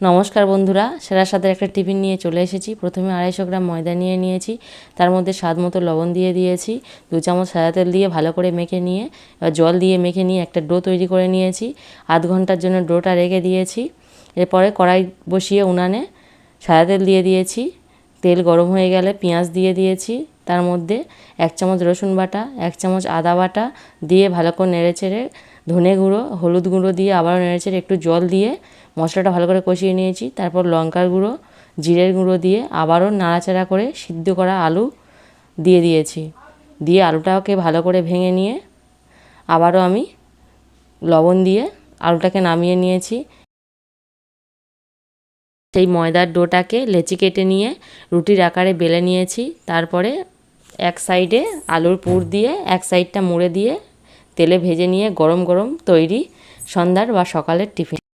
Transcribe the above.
নমস্কার বন্ধুরা সেরা স্বাদের একটা টিফিন নিয়ে চলে এসেছি। প্রথমে আড়াইশো গ্রাম ময়দা নিয়ে নিয়েছি, তার মধ্যে স্বাদ মতো লবণ দিয়ে দিয়েছি, দু চামচ সাদা তেল দিয়ে ভালো করে মেখে নিয়ে, এবার জল দিয়ে মেখে নিয়ে একটা ডো তৈরি করে নিয়েছি, আধ ঘণ্টার জন্য ডোটা রেখে দিয়েছি। এরপরে কড়াই বসিয়ে উনানে সাদা তেল দিয়ে দিয়েছি, তেল গরম হয়ে গেলে পেঁয়াজ দিয়ে দিয়েছি তার মধ্যে এক চামচ রসুন বাটা, এক চামচ আদা বাটা দিয়ে ভালো করে নেড়ে চেড়ে ধনে গুঁড়ো, হলুদ গুঁড়ো দিয়ে আবারও নেড়ে চেড়ে একটু জল দিয়ে মশলাটা ভালো করে কষিয়ে নিয়েছি। তারপর লঙ্কার গুঁড়ো, জিরের গুঁড়ো দিয়ে আবারও নাড়াচাড়া করে সিদ্ধ করা আলু দিয়ে দিয়েছি। দিয়ে আলুটাকে ভালো করে ভেঙে নিয়ে আবারও আমি লবণ দিয়ে আলুটাকে নামিয়ে নিয়েছি। সেই ময়দার ডোটাকে লেচি কেটে নিয়ে রুটির আকারে বেলে নিয়েছি। তারপরে এক সাইডে আলুর পুর দিয়ে, এক সাইডটা মুড়ে দিয়ে তেলে ভেজে নিয়ে গরম গরম তৈরি সন্ধ্যার বা সকালের টিফিন।